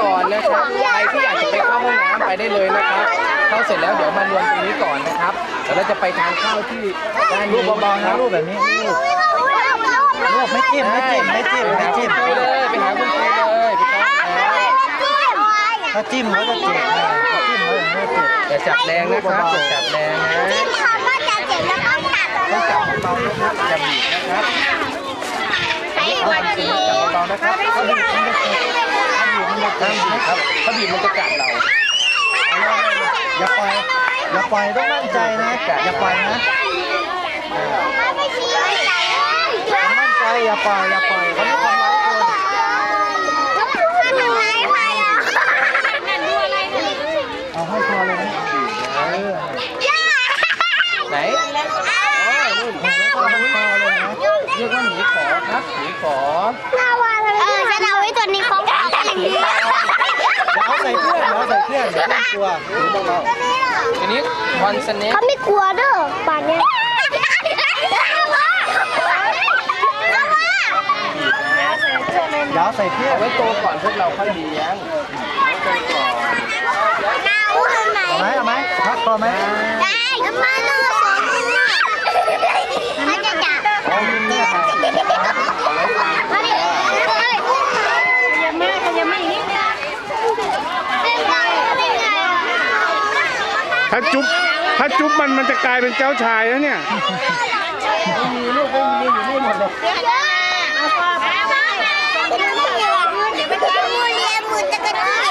ก่อนนะครับใครที่อยากจะไปเข้าห้องน้ำไปได้เลยนะครับเข้าเสร็จแล้วเดี๋ยวมารวมตรงนี้ก่อนนะครับเดี๋ยวเราจะไปทานข้าวที่ด้านรูนี้ปเบาๆนะรูปแบบนี้รูปรูปไม่จิ้มไม่จิ้มไม่จิ้มไม่จิ้มไปเลยไปหาคุณครูเลยไปครับถ้าจิ้มเขาจะเจ็บนะถ้าจิ้มเขาจะไม่เจ็บอย่าจับแรงนะครับอย่าจับแรงนะต้องจับเบาๆนะครับอย่าบีบนะครับจับเบาๆนะครับถ้าบีบมันจะเจ็บถ้า บีบมันจะเจ็บครับถ้าบีบมันจะกัดเราอย่าปล่อยอย่าปล่อยต้องมั่นใจนะอย่าปล่อยนะมั่นใจอย่าปล่อยอย่าปล่อยเขาไม่ทำร้ายคนเอาให้พอเลยนะเออไหนอ๋อนู่นแล้วก็ให้พอเลยนะเรียกว่าหมีขอครับหมีขอเออฉันเอาไว้ตัวนี้ของ เขาอย่างนี้อย่าเอาใส่เครื่องอย่าเอาใส่เครื่องเดี๋ยวต้องกลัวหรือเบานี้คอนสเน็กเขาไม่กลัวเด้อป่านเนี้ยๆอย่าเอาใส่เครื่องเอาไว้โตก่อนพวกเราค่อยเลี้ยงโตก่อนเอาไหมเอาไหมพักพอไหมได้ทำไมเลือ ถ้าจุ๊บถ้าจุ๊บมันมันจะกลายเป็นเจ้าชายแล้วเนี่ยมีอเยเมือจะกระดด